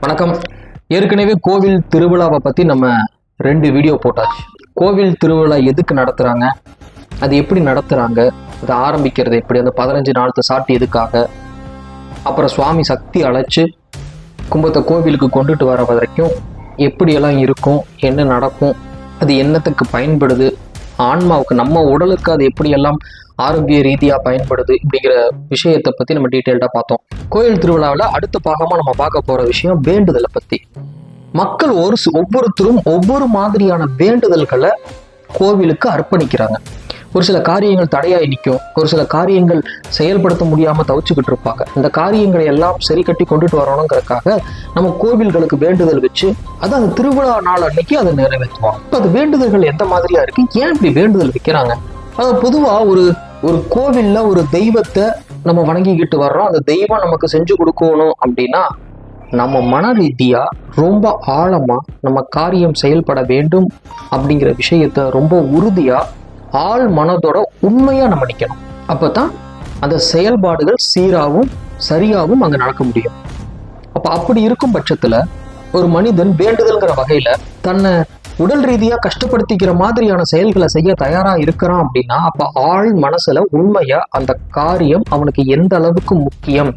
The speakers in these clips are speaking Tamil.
வணக்கம். ஏற்கனவே கோவில் திருவிழாவை பற்றி நம்ம ரெண்டு வீடியோ போட்டாச்சு. கோவில் திருவிழா எதுக்கு நடத்துகிறாங்க அது எப்படி நடத்துகிறாங்க அதை ஆரம்பிக்கிறது எப்படி? அந்த பதினஞ்சு நாளத்தை சாட்டி எதுக்காக? அப்புறம் சுவாமி சக்தி அழைச்சி கும்பத்தை கோவிலுக்கு கொண்டுட்டு வர வரைக்கும் எப்படியெல்லாம் இருக்கும்? என்ன நடக்கும்? அது என்னத்துக்கு பயன்படுது? ஆன்மாவுக்கு நம்ம உடலுக்கு அது எப்படியெல்லாம் ஆரோக்கிய ரீதியாக பயன்படுது அப்படிங்கிற விஷயத்தை பற்றி நம்ம டீட்டெயில்டாக பார்த்தோம். கோயில் திருவிழாவில் அடுத்த பாகமாக நம்ம பார்க்க போகிற விஷயம் வேண்டுதலை பற்றி மக்கள் ஒரு ஒவ்வொருத்தரும் ஒவ்வொரு மாதிரியான வேண்டுதல்களை கோவிலுக்கு அர்ப்பணிக்கிறாங்க. ஒரு சில காரியங்கள் தடையாய் நிற்கும். ஒரு சில காரியங்கள் செயல்படுத்த முடியாம தவிச்சுக்கிட்டு இருப்பாங்க. இந்த காரியங்களை எல்லாம் சரி கட்டி கொண்டுட்டு வரணுங்கிறதுக்காக நம்ம கோவில்களுக்கு வேண்டுதல் வச்சு அது அந்த திருவிழா நாள் அன்னைக்கு அதை நிறைவேற்றுவாங்க இப்போ அது வேண்டுதல்கள் எந்த மாதிரியா இருக்கு? ஏன் இப்படி வேண்டுதல் வைக்கிறாங்க? அது பொதுவா ஒரு ஒரு கோவில்ல ஒரு தெய்வத்தை நம்ம வணங்கிக்கிட்டு வர்றோம். அந்த தெய்வம் நமக்கு செஞ்சு கொடுக்கணும் அப்படின்னா நம்ம மன ரீதியா ரொம்ப ஆழமா நம்ம காரியம் செயல்பட வேண்டும் அப்படிங்கிற விஷயத்த ரொம்ப உறுதியா ஆள் மனதோட உண்மையா நம்ம நிக்கணும். அப்பதான் அந்த செயல்பாடுகள் சீராகவும் சரியாகவும் அங்க நடக்க முடியும். அப்ப அப்படி இருக்கும் பட்சத்துல ஒரு மனிதன் வேண்டுதல்ங்கிற வகையில தன்னை உடல் ரீதியா கஷ்டப்படுத்திக்கிற மாதிரியான செயல்களை செய்ய தயாரா இருக்கிறான் அப்படின்னா அப்ப ஆள் மனசுல உண்மையா அந்த காரியம் அவனுக்கு எந்த அளவுக்கு முக்கியம்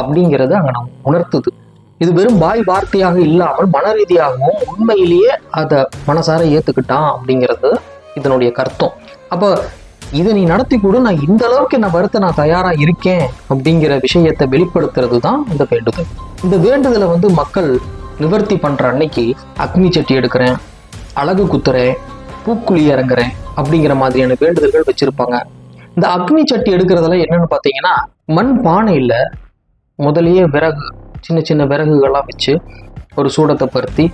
அப்படிங்கிறத அங்க நம்ம உணர்த்துது. இது வெறும் வாய் வார்த்தையாக இல்லாமல் மன ரீதியாகவும் உண்மையிலேயே அதை மனசார ஏத்துக்கிட்டான் அப்படிங்கிறது இதனுடைய கருத்தம். அப்போ இதை நீ நடத்தி கூட நான் இந்த அளவுக்கு என்ன வருத்த நான் தயாரா இருக்கேன் அப்படிங்கிற விஷயத்தை வெளிப்படுத்துறது தான் இந்த வேண்டுதல். இந்த வேண்டுதலை வந்து மக்கள் நிவர்த்தி பண்ற அன்னைக்கு அக்னி சட்டி எடுக்கிறேன் அழகு குத்துறேன் பூக்குழி இறங்குறேன் அப்படிங்கிற மாதிரியான வேண்டுதல்கள் வச்சிருப்பாங்க. இந்த அக்னி சட்டி எடுக்கிறதுல என்னன்னு பார்த்தீங்கன்னா மண் பானையில் முதலையே விறகு சின்ன சின்ன விறகுகள்லாம் வச்சு ஒரு சூடத்தை பருத்தி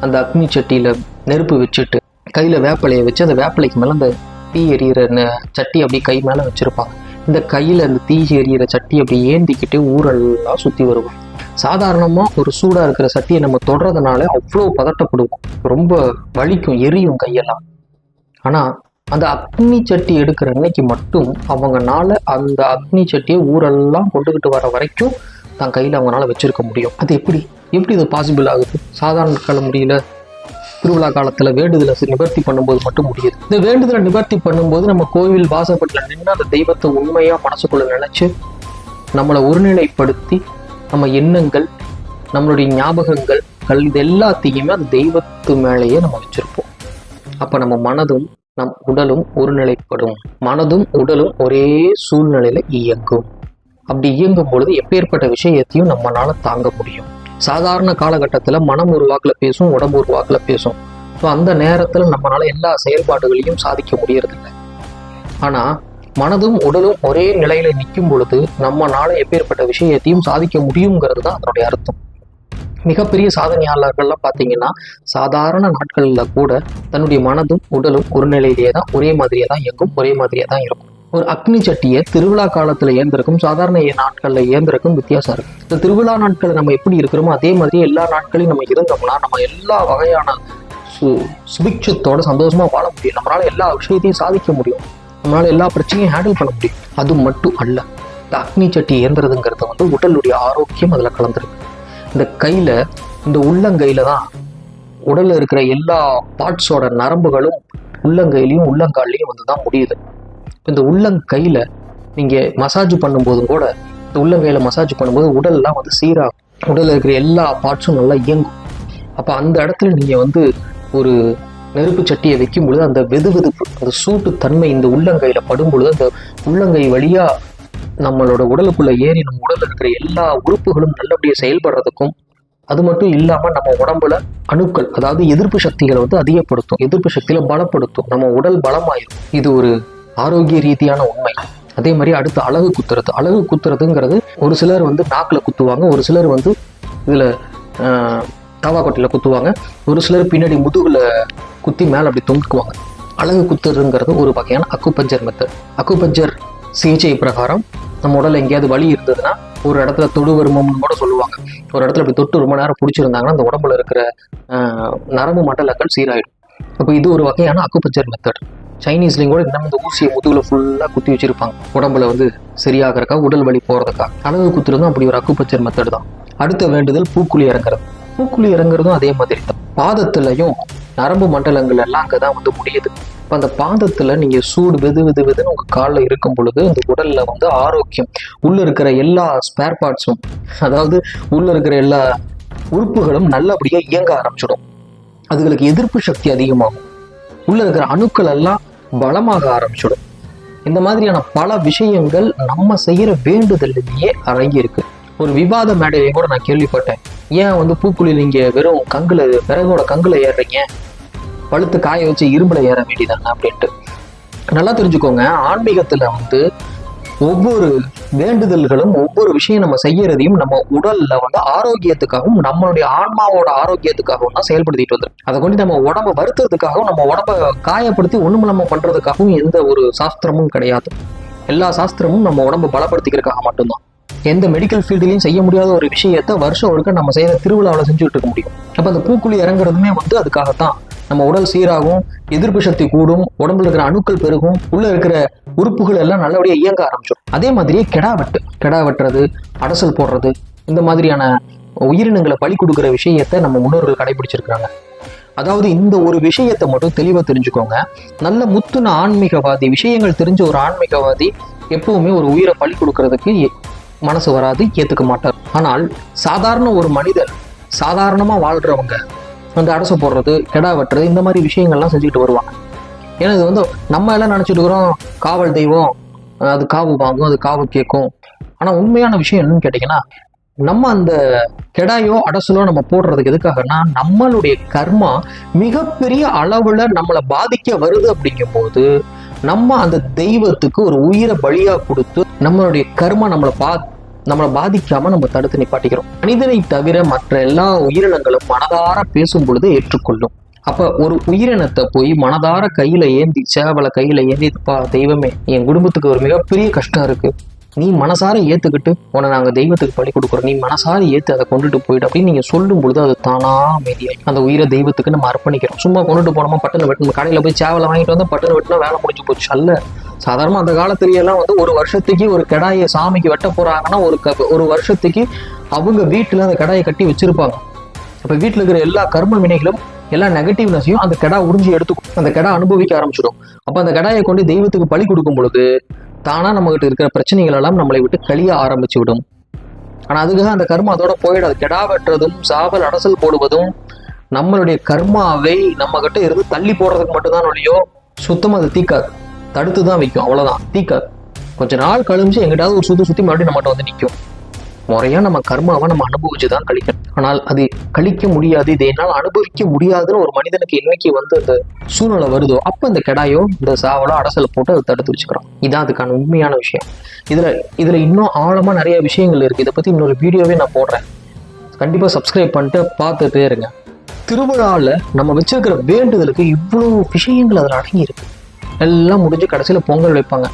அந்த அக்னி சட்டியில் நெருப்பு வச்சுட்டு கையில் வேப்பிலையை வச்சு அந்த வேப்பிலைக்கு மேலே அந்த தீ எரியிற ந- சட்டி அப்படியே கை மேலே வச்சுருப்பாங்க. இந்த கையில் அந்த தீ எரியிற சட்டி அப்படி ஏந்திக்கிட்டு ஊரெல்லாம் சுற்றி வருவோம் சாதாரணமாக ஒரு சூடாக இருக்கிற சட்டியை நம்ம தொடுறதுனால அவ்வளோ பதட்டப்படுவோம். ரொம்ப வலிக்கும் எரியும் கையெல்லாம். ஆனால் அந்த அக்னி சட்டி எடுக்கிற அன்னைக்கு மட்டும் அவங்கனால அந்த அக்னி சட்டியை ஊரெல்லாம் கொண்டுக்கிட்டு வர வரைக்கும் தன் கையில் அவங்களால வச்சிருக்க முடியும். அது எப்படி? எப்படி இது பாசிபிள் ஆகுது? சாதாரண கால முடியல. திருவிழா காலத்துல வேண்டுதலை நிவர்த்தி பண்ணும்போது மட்டும் முடியுது. இந்த வேண்டுதலை நிவர்த்தி பண்ணும்போது நம்ம கோவில் வாசப்பட்டில் நின்று அந்த தெய்வத்தை உண்மையா மனசுக்குள்ள நினைச்சு நம்மளை ஒருநிலைப்படுத்தி நம்ம எண்ணங்கள் நம்மளுடைய ஞாபகங்கள் கல் இது எல்லாத்தையுமே அந்த தெய்வத்து மேலேயே நம்ம வச்சிருப்போம். அப்ப நம்ம மனதும் நம் உடலும் ஒருநிலைப்படும். மனதும் உடலும் ஒரே சூழ்நிலையில இயங்கும். அப்படி இயங்கும் பொழுது எப்பேற்பட்ட விஷயத்தையும் நம்மளால தாங்க முடியும். சாதாரண காலகட்டத்துல மனம் ஒரு வாக்கில் பேசும் உடம்பு ஒரு வாக்கில் பேசும். ஸோ அந்த நேரத்துல நம்மளால் எல்லா செயல்பாடுகளையும் சாதிக்க முடியறதில்லை. ஆனா மனதும் உடலும் ஒரே நிலையில நிற்கும் பொழுது நம்மனால எப்பேற்பட்ட விஷயத்தையும் சாதிக்க முடியுங்கிறது தான் அதனுடைய அர்த்தம். மிகப்பெரிய சாதனையாளர்கள்லாம் பார்த்தீங்கன்னா சாதாரண நாட்களில் கூட தன்னுடைய மனதும் உடலும் ஒரு நிலையிலேயே தான் ஒரே மாதிரியே தான் இயங்கும் ஒரே மாதிரியே தான் இருக்கும். ஒரு அக்னி சட்டியை திருவிழா காலத்துல ஏந்திருக்கும் சாதாரண நாட்கள்ல ஏந்திருக்கும் வித்தியாசம் இருக்கு. இந்த திருவிழா நாட்கள் நம்ம எப்படி இருக்கிறோமோ அதே மாதிரி எல்லா நாட்களையும் நம்ம இருந்தோம்னா நம்ம எல்லா வகையான சு சுபிக்ஷத்தோட சந்தோஷமா வாழ முடியும். நம்மளால எல்லா விஷயத்தையும் சாதிக்க முடியும். நம்மளால எல்லா பிரச்சனையும் ஹேண்டில் பண்ண முடியும். அது மட்டும் அல்ல இந்த அக்னி சட்டி ஏந்துறதுங்கிறது வந்து உடலுடைய ஆரோக்கியம் அதில் கலந்துருக்கு. இந்த கையில இந்த உள்ளங்கையில தான் உடலில் இருக்கிற எல்லா பார்ட்ஸோட நரம்புகளும் உள்ளங்கையிலையும் உள்ளங்கால்லையும் வந்து தான் முடியுது. இந்த உள்ளங்கையில் நீங்கள் மசாஜ் பண்ணும்போதும் கூட இந்த உள்ளங்கையில் மசாஜ் பண்ணும்போது உடல்லாம் வந்து சீராகும். உடலில் இருக்கிற எல்லா பார்ட்ஸும் நல்லா இயங்கும். அப்போ அந்த இடத்துல நீங்கள் வந்து ஒரு நெருப்பு சட்டியை வைக்கும் பொழுது அந்த வெதுவெதுப்பு அந்த சூட்டு தன்மை இந்த உள்ளங்கையில் படும் பொழுது அந்த உள்ளங்கை வழியாக நம்மளோட உடலுக்குள்ளே ஏறி நம்ம உடலில் இருக்கிற எல்லா உறுப்புகளும் நல்லபடியாக செயல்படுறதுக்கும் அது மட்டும் இல்லாமல் நம்ம உடம்புல அணுக்கள் அதாவது எதிர்ப்பு சக்திகளை வந்து அதிகப்படுத்தும். எதிர்ப்பு சக்தியில பலப்படுத்தும். நம்ம உடல் பலமாயிரும். இது ஒரு ஆரோக்கிய ரீதியான உண்மை. அதே மாதிரி அடுத்து அழகு குத்துறது. அழகு குத்துறதுங்கிறது ஒரு சிலர் வந்து நாக்கில் குத்துவாங்க ஒரு சிலர் வந்து இதில் தாவா கொட்டையில் குத்துவாங்க. ஒரு சிலர் பின்னாடி முதுகில் குத்தி மேலே அப்படி தொங்குக்குவாங்க. அழகு குத்துறதுங்கிறது ஒரு வகையான அக்குபஞ்சர் மெத்தட் அக்குபஞ்சர் சிகிச்சை பிரகாரம் நம்ம உடலில் எங்கேயாவது வலி இருந்ததுன்னா ஒரு இடத்துல தொடு வருமம்னு கூட சொல்லுவாங்க. ஒரு இடத்துல இப்படி தொட்டு ரொம்ப நேரம் பிடிச்சிருந்தாங்கன்னா அந்த உடம்புல இருக்கிற நரம்பு மண்டலங்கள் சீராயிடும். அப்போ இது ஒரு வகையான அக்குபஞ்சர் மெத்தட் சைனீஸ்லையும் கூட இன்னும் இந்த ஊசியை முதுகுல ஃபுல்லாக குத்தி வச்சிருப்பாங்க. உடம்புல வந்து சரியாகிறக்கா உடல் வலி போகிறதுக்கா அழகு குத்துறதும் அப்படி ஒரு அக்குப்பச்சர் மெத்தட் தான். அடுத்த வேண்டுதல் பூக்குழி இறங்குறது. பூக்குழி இறங்குறதும் அதே மாதிரி தான். பாதத்துலையும் நரம்பு மண்டலங்கள் எல்லாம் அங்கே தான் வந்து முடியுது. இப்போ அந்த பாதத்தில் நீங்கள் சூடு வெது வெது வெதுன்னு உங்கள் காலில் இருக்கும் பொழுது அந்த உடலில் வந்து ஆரோக்கியம். உள்ளே இருக்கிற எல்லா ஸ்பேர் பார்ட்ஸும் அதாவது உள்ளே இருக்கிற எல்லா உறுப்புகளும் நல்லபடியாக இயங்க ஆரம்பிச்சிடும். அதுகளுக்கு எதிர்ப்பு சக்தி அதிகமாகும். உள்ள இருக்கிற அணுக்கள் எல்லாம் பலமாக ஆரம்பிச்சிடும். இந்த மாதிரியான பல விஷயங்கள் நம்ம செய்கிற வேண்டுதல்லையே அடங்கி இருக்கு ஒரு விவாத மேடையிலையும் கூட நான் கேள்விப்பட்டேன். ஏன் வந்து பூக்குழியில் இங்கே வெறும் கங்குல விறகோட கங்குல ஏறுறீங்க? பழுத்து காய வச்சு இரும்புல ஏற வேண்டியதானே அப்படின்ட்டு. நல்லா தெரிஞ்சுக்கோங்க ஆன்மீகத்தில் வந்து ஒவ்வொரு வேண்டுதல்களும் ஒவ்வொரு விஷயம் நம்ம செய்யறதையும் நம்ம உடல்ல வந்து ஆரோக்கியத்துக்காகவும் நம்மளுடைய ஆன்மாவோட ஆரோக்கியத்துக்காகவும் தான் செயல்படுத்திட்டு வந்து அதை கொண்டு நம்ம உடம்ப வருத்துறதுக்காகவும் நம்ம உடம்ப காயப்படுத்தி ஒண்ணும் நம்ம பண்றதுக்காகவும் எந்த ஒரு சாஸ்திரமும் கிடையாது. எல்லா சாஸ்திரமும் நம்ம உடம்ப பலப்படுத்திக்கிறதுக்காக மட்டும்தான். எந்த மெடிக்கல் ஃபீல்டுலையும் செய்ய முடியாத ஒரு விஷயத்த வருஷம் ஒருக்க நம்ம செய்யற திருவிழாவில் செஞ்சுட்டு இருக்க முடியும். அப்போ அந்த பூக்குழி இறங்குறதுமே வந்து அதுக்காகத்தான். நம்ம உடல் சீராகும் எதிர்ப்பு சக்தி கூடும் உடம்புல இருக்கிற அணுக்கள் பெருகும் உள்ள இருக்கிற உறுப்புகள் எல்லாம் நல்லபடியா இயங்க ஆரம்பிச்சிடும் அதே மாதிரியே கெடா வெட்டு கெடா வெட்டுறது அடசல் போடுறது இந்த மாதிரியான உயிரினங்களை பலி கொடுக்குற விஷயத்தை நம்ம முன்னோர்கள் கடைபிடிச்சிருக்காங்க அதாவது இந்த ஒரு விஷயத்தை மட்டும் தெளிவா தெரிஞ்சுக்கோங்க. நல்ல முத்துன ஆன்மீகவாதி விஷயங்கள் தெரிஞ்ச ஒரு ஆன்மீகவாதி எப்பவுமே ஒரு உயிரை பலி கொடுக்கறதுக்கு மனசு வராது ஏத்துக்க மாட்டார். ஆனால் சாதாரண ஒரு மனிதர் சாதாரணமா வாழ்றவங்க வந்து அடசை போடுறது கெடா வெட்டுறது இந்த மாதிரி விஷயங்கள்லாம் செஞ்சுட்டு வருவாங்க. ஏன்னா இது வந்து நம்ம எல்லாம் நினச்சிட்டு இருக்கிறோம் காவல் தெய்வம் அது காவு வாங்கும் அது காவு கேட்கும். ஆனால் உண்மையான விஷயம் என்னன்னு கேட்டீங்கன்னா நம்ம அந்த கெடாயோ அடசலோ நம்ம போடுறதுக்கு எதுக்காகனா நம்மளுடைய கர்மா மிகப்பெரிய அளவில் நம்மளை பாதிக்க வருது அப்படிங்கும்போது நம்ம அந்த தெய்வத்துக்கு ஒரு உயிரை பலியாக கொடுத்து நம்மளுடைய கர்மா நம்மளை பா நம்மளை பாதிக்காம நம்ம தடுத்து நிப்பாட்டிக்கிறோம். மனிதனை தவிர மற்ற எல்லா உயிரினங்களும் மனதார பேசும் பொழுது ஏற்றுக்கொள்ளும். அப்ப ஒரு உயிரினத்தை போய் மனதார கையில ஏந்தி சேவலை கையில ஏந்திப்பா தெய்வமே என் குடும்பத்துக்கு ஒரு மிகப்பெரிய கஷ்டம் இருக்கு. நீ மனசார ஏற்றுக்கிட்டு உன்னை நாங்கள் தெய்வத்துக்கு பலி கொடுக்குறோம். நீ மனசார ஏற்று அதை கொண்டுட்டு போயிட்டு அப்படின்னு நீங்கள் சொல்லும் பொழுது அது தானா அமைதியாய் அந்த உயிரை தெய்வத்துக்கு நம்ம அர்ப்பணிக்கிறோம். சும்மா கொண்டுட்டு போனோமா பட்டனை வெட்டணும். கடையில் போய் சேவலை வாங்கிட்டு வந்து பட்டனை வெட்டினா வேலை முடிஞ்சு போச்சு. அல்ல. சாதாரணமாக அந்த காலத்துலேயெல்லாம் வந்து ஒரு வருஷத்துக்கு ஒரு கடாயை சாமிக்கு வெட்ட போகிறாங்கன்னா ஒரு க- ஒரு வருஷத்துக்கு அவங்க வீட்டில் அந்த கடாயை கட்டி வச்சிருப்பாங்க. இப்போ வீட்டில் இருக்கிற எல்லா கர்ம வினைகளும் எல்லா நெகட்டிவ்னஸையும் அந்த கடா உறிஞ்சி எடுத்துக்கும். அந்த கெடா அனுபவிக்க ஆரம்பிச்சிடும். அப்போ அந்த கடாயை கொண்டு தெய்வத்துக்கு பலி கொடுக்கும் பொழுது தானாக நம்மகிட்ட இருக்கிற பிரச்சனைகள் எல்லாம் நம்மளை விட்டு கழிய ஆரம்பிச்சு விடும் ஆனால் அதுக்காக அந்த கர்மா அதோட போயிடாது. கெடா வெட்டுறதும் சாவல் அடசல் போடுவதும் நம்மளுடைய கர்மாவை நம்ம கிட்ட இருந்து தள்ளி போடுறதுக்கு மட்டும்தான் ஒழியோ சுத்தமாக அது தீக்காது. தடுத்து தான் வைக்கும். அவ்வளோதான் தீக்காது. கொஞ்ச நாள் கழிஞ்சு எங்கிட்டாவது ஒரு சுத்தி சுற்றி மறுபடியும் நம்மகிட்ட வந்து நிற்கும் முறையா நம்ம கர்மாவை நம்ம அனுபவிச்சு தான் கழிக்கணும். ஆனால் அது கழிக்க முடியாது இதை என்னால் அனுபவிக்க முடியாதுன்னு ஒரு மனிதனுக்கு என்னைக்கு வந்து அந்த சூழ்நிலை வருதோ அப்ப இந்த கெடாயோ இந்த சாவலோ அடசலை போட்டு அதை தடுத்து வச்சுக்கிறோம். இதான் அதுக்கான உண்மையான விஷயம். இதுல இதுல இன்னும் ஆழமா நிறைய விஷயங்கள் இருக்கு. இதை பத்தி இன்னொரு வீடியோவே நான் போடுறேன். கண்டிப்பா சப்ஸ்கிரைப் பண்ணிட்டு பார்த்துட்டே இருங்க. திருவிழாவில் நம்ம வச்சிருக்கிற வேண்டுதலுக்கு இவ்வளவு விஷயங்கள் அதில் அடங்கி இருக்கு. எல்லாம் முடிஞ்சு கடைசியில் பொங்கல் வைப்பாங்க.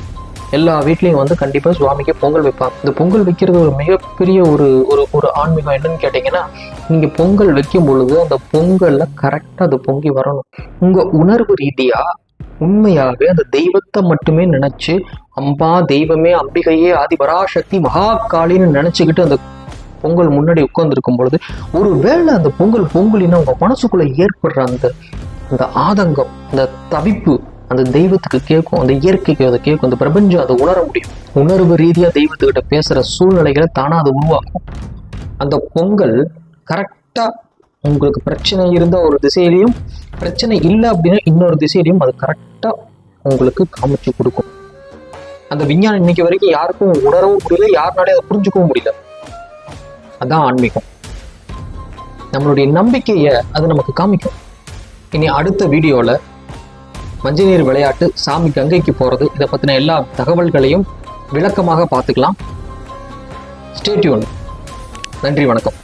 எல்லா வீட்லேயும் வந்து கண்டிப்பாக சுவாமிக்கு பொங்கல் வைப்பாங்க. இந்த பொங்கல் வைக்கிறது ஒரு மிகப்பெரிய ஒரு ஒரு ஒரு ஆன்மீகம் என்னன்னு கேட்டிங்கன்னா நீங்கள் பொங்கல் வைக்கும் பொழுது அந்த பொங்கலில் கரெக்டாக அது பொங்கி வரணும். உங்கள் உணர்வு ரீதியாக உண்மையாகவே அந்த தெய்வத்தை மட்டுமே நினச்சி அம்பா தெய்வமே அம்பிகையே ஆதி பராசக்தி மகாகாளின்னு நினச்சிக்கிட்டு அந்த பொங்கல் முன்னாடி உட்கார்ந்துருக்கும் பொழுது ஒரு வேளை அந்த பொங்கல் பொங்கலின்னா உங்கள் மனசுக்குள்ளே ஏற்படுற அந்த அந்த ஆதங்கம் அந்த தவிப்பு அந்த தெய்வத்துக்கு கேட்கும் அந்த இயற்கைக்கு அதை கேட்கும் அந்த பிரபஞ்சம் அதை உணர முடியும். உணர்வு ரீதியாக தெய்வத்துக்கிட்ட பேசுகிற சூழ்நிலைகளை தானாக அதை உருவாக்கும். அந்த பொங்கல் கரெக்டாக உங்களுக்கு பிரச்சனை இருந்த ஒரு திசையிலையும் பிரச்சனை இல்லை அப்படின்னா இன்னொரு திசையிலையும் அது கரெக்டாக உங்களுக்கு காமிச்சு கொடுக்கும். அந்த விஞ்ஞானம் இன்னைக்கு வரைக்கும் யாருக்கும் உணரவும் முடியல யாருனாலே அதை புரிஞ்சுக்கவும் முடியல. அதான் ஆன்மீகம். நம்மளுடைய நம்பிக்கையை அது நமக்கு காமிக்கும். இனி அடுத்த வீடியோவில் மஞ்சள் நீர் விளையாட்டு சாமி கங்கைக்கு போகிறது இதை பற்றின எல்லா தகவல்களையும் விளக்கமாக பார்த்துக்கலாம். ஸ்டேட்யூன் நன்றி வணக்கம்.